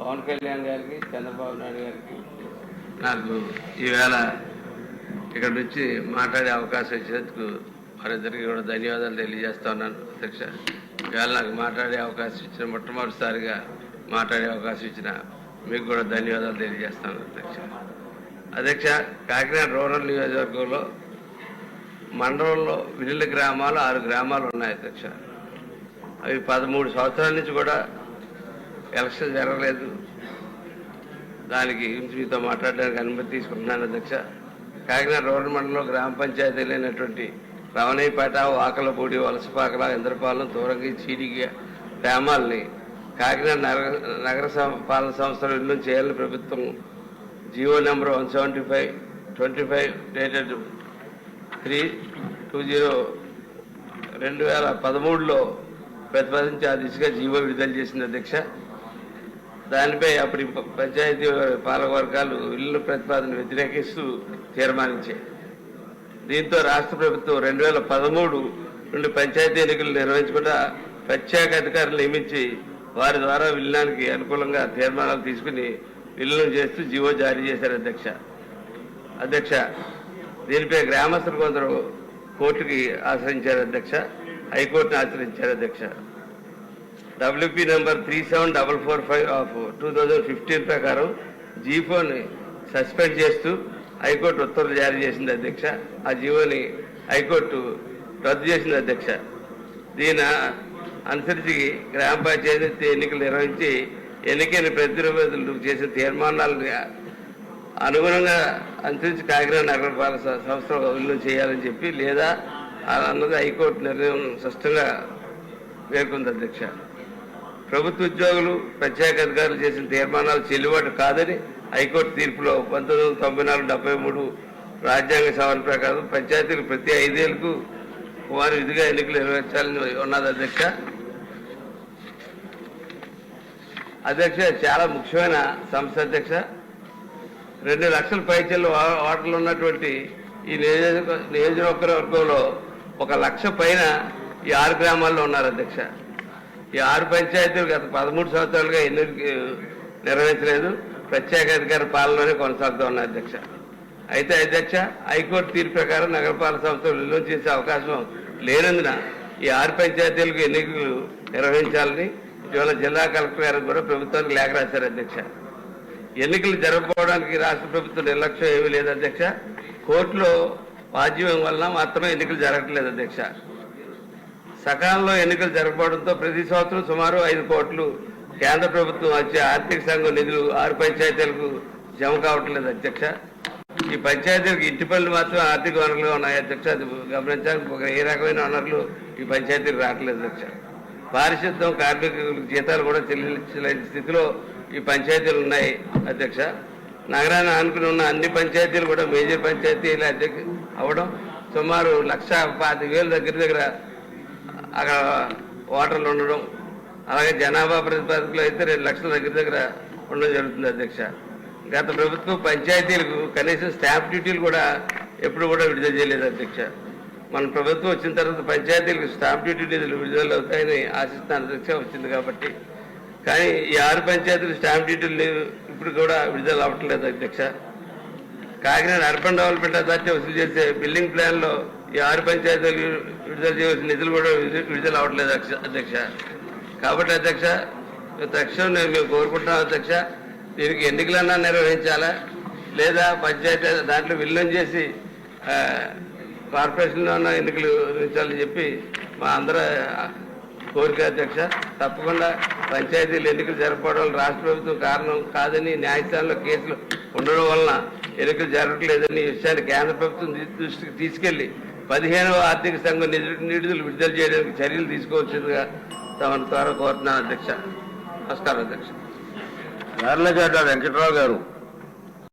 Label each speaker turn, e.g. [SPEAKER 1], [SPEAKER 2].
[SPEAKER 1] పవన్ కళ్యాణ్ గారికి చంద్రబాబు నాయుడు గారికి. నాకు ఈవేళ ఇక్కడ నుంచి మాట్లాడే అవకాశం ఇచ్చినందుకు వారిద్దరికి కూడా ధన్యవాదాలు తెలియజేస్తా ఉన్నాను అధ్యక్ష. ఈవేళ నాకు మాట్లాడే అవకాశం ఇచ్చిన మొట్టమొదటిసారిగా మాట్లాడే అవకాశం ఇచ్చిన మీకు కూడా ధన్యవాదాలు తెలియజేస్తాను అధ్యక్ష. అధ్యక్ష కాకినాడ రూరల్ నియోజకవర్గంలో మండలంలో వినిల గ్రామాలు ఆరు గ్రామాలు ఉన్నాయి అధ్యక్ష. అవి పదమూడు సంవత్సరాల నుంచి కూడా ఎలక్షన్ జరగలేదు. దానికి గురించి మీతో మాట్లాడడానికి అనుమతి తీసుకుంటున్నాను అధ్యక్ష. కాకినాడ రూరల్ మండలంలో గ్రామ పంచాయతీ లేనటువంటి రవణయ్యపేట వాకలపూడి వలసపాకల ఇంద్రపాలెం తూరంగి చీడిగి గ్రామాలని కాకినాడ నగర నగర సం- పాలన సంస్థలు ఇల్లు చేయాలని ప్రభుత్వం G O number one seventy five twenty five dated three two zero రెండు వేల పదమూడులో ప్రతిపాదించి ఆ దిశగా జీవో విడుదల చేసింది అధ్యక్ష. దానిపై అప్పటి పంచాయతీ పాలక వర్గాలు ఇల్లు ప్రతిపాదన వ్యతిరేకిస్తూ తీర్మానించాయి. దీంతో రాష్ట్ర ప్రభుత్వం రెండు వేల పదమూడు నుండి పంచాయతీ ఎన్నికలు నిర్వహించకుండా ప్రత్యేక అధికారులు నియమించి వారి ద్వారా విలీనానికి అనుకూలంగా తీర్మానాలు తీసుకుని విలీనం చేస్తూ జీవో జారీ చేశారు అధ్యక్ష. అధ్యక్ష దీనిపై గ్రామస్తులు కొందరు కోర్టుకి ఆశ్రయించారు అధ్యక్ష హైకోర్టును ఆశ్రయించారు అధ్యక్ష. W P number three seven double four five of two thousand fifteen ప్రకారం జీఫోని సస్పెండ్ చేస్తూ హైకోర్టు ఉత్తర్వులు జారీ చేసింది అధ్యక్ష. ఆ జీవోని హైకోర్టు రద్దు చేసింది అధ్యక్ష. దీని అనుసరించి గ్రామ పంచాయతీ ఎన్నికలు నిర్వహించి ఎన్నికైన ప్రతినిధులు చేసిన తీర్మానాలను అనుగుణంగా అనుసరించి కాకినాడ నగరపాలక సంస్థ విలువ చేయాలని చెప్పి లేదా అన్నది హైకోర్టు నిర్ణయం స్పష్టంగా పేర్కొంది అధ్యక్ష. ప్రభుత్వ ఉద్యోగులు ప్రత్యేక అధికారులు చేసిన తీర్మానాలు చెల్లుబాటు కాదని హైకోర్టు తీర్పులో పంతొమ్మిది వందల తొంభై నాలుగు డెబ్బై మూడు రాజ్యాంగ సవరణ ప్రకారం పంచాయతీలు ప్రతి ఐదేళ్ళకు వారి విధిగా ఎన్నికలు నిర్వహించాలని ఉన్నది అధ్యక్ష. అధ్యక్ష చాలా ముఖ్యమైన సంస్థ అధ్యక్ష. రెండు లక్షల పైచల్లో ఓటర్లు ఉన్నటువంటి ఈ నియోజక నియోజకవర్గంలో ఒక లక్ష పైన ఈ ఆరు గ్రామాల్లో ఉన్నారు అధ్యక్ష. ఈ ఆరు పంచాయతీలు గత పదమూడు సంవత్సరాలుగా ఎన్నికలు నిర్వహించలేదు ప్రత్యేక అధికార పాలనలోనే కొనసాగుతూ ఉన్నాయి అధ్యక్ష. అయితే అధ్యక్ష హైకోర్టు తీర్పు ప్రకారం నగరపాలక సంస్థలు విలువ చేసే అవకాశం లేనందున ఈ ఆరు పంచాయతీలకు ఎన్నికలు నిర్వహించాలని ఇటీవల జిల్లా కలెక్టర్ గారికి కూడా ప్రభుత్వానికి లేఖ రాశారు అధ్యక్ష. ఎన్నికలు జరగకపోవడానికి రాష్ట్ర ప్రభుత్వం నిర్లక్ష్యం ఏమీ లేదు అధ్యక్ష. కోర్టులో వాజ్యం వలన మాత్రమే ఎన్నికలు జరగట్లేదు అధ్యక్ష. సకాలంలో ఎన్నికలు జరగబడంతో ప్రతి సంవత్సరం సుమారు ఐదు కోట్లు కేంద్ర ప్రభుత్వం వచ్చే ఆర్థిక సంఘం నిధులు ఆరు పంచాయతీలకు జమ కావట్లేదు అధ్యక్ష. ఈ పంచాయతీలకు ఇంటి పనులు మాత్రం ఆర్థిక వనరులుగా ఉన్నాయి అధ్యక్ష. అది గమనించడానికి ఒక ఏ రకమైన వనరులు ఈ పంచాయతీలకు రావట్లేదు అధ్యక్ష. పారిశుద్ధ్యం కార్మికులకు జీతాలు కూడా చెల్లించలేని స్థితిలో ఈ పంచాయతీలు ఉన్నాయి అధ్యక్ష. నగరాన్ని ఆనుకుని ఉన్న అన్ని పంచాయతీలు కూడా మేజర్ పంచాయతీలు అధ్యక్ష అవ్వడం సుమారు లక్ష పాతిక వేల దగ్గర దగ్గర అక్కడ ఓటర్లు ఉండడం అలాగే జనాభా ప్రతిపాదకులు అయితే రెండు లక్షల దగ్గర దగ్గర ఉండడం జరుగుతుంది అధ్యక్ష. గత ప్రభుత్వం పంచాయతీలకు కనీసం స్టాంప్ డ్యూటీలు కూడా ఎప్పుడు కూడా విడుదల చేయలేదు అధ్యక్ష. మన ప్రభుత్వం వచ్చిన తర్వాత పంచాయతీలకు స్టాంప్ డ్యూటీ నిధులు విడుదల అవుతాయని ఆశిస్తాను అధ్యక్ష వచ్చింది కాబట్టి. కానీ ఈ ఆరు పంచాయతీలు స్టాంప్ డ్యూటీలు ఇప్పుడు కూడా విడుదల అవ్వట్లేదు అధ్యక్ష. కాకినాడ అర్బన్ డెవలప్మెంట్ అథారిటీ వసూలు చేసే బిల్డింగ్ ప్లాన్లో ఈ ఆరు పంచాయతీలు విడుదల చేయవలసిన నిధులు కూడా విడుదల- అవ్వట్లేదు అధ్యక్ష- కాబట్టి అధ్యక్ష తక్షణం నేను మేము కోరుకుంటున్నాం అధ్యక్ష దీనికి ఎన్నికలన్నా నిర్వహించాలా? లేదా పంచాయతీ దాంట్లో విలీనం చేసి కార్పొరేషన్లో ఉన్న ఎన్నికలు నిర్వహించాలని చెప్పి మా అందరూ కోరిక అధ్యక్ష. తప్పకుండా పంచాయతీలు ఎన్నికలు జరపడం రాష్ట్ర ప్రభుత్వం కారణం కాదని న్యాయస్థానంలో కేసులు ఉండడం వలన ఎన్నికలు జరగట్లేదని విషయాన్ని కేంద్ర ప్రభుత్వం దృష్టికి తీసుకెళ్ళి పదిహేనవ ఆర్థిక సంఘం నిధులు నిధులు విడుదల చేయడానికి చర్యలు తీసుకోవచ్చుగా తమను ద్వారా కోరుతున్నాను అధ్యక్ష. నమస్కారం అధ్యక్ష.
[SPEAKER 2] యార్లగడ్డ వెంకట్రావు గారు.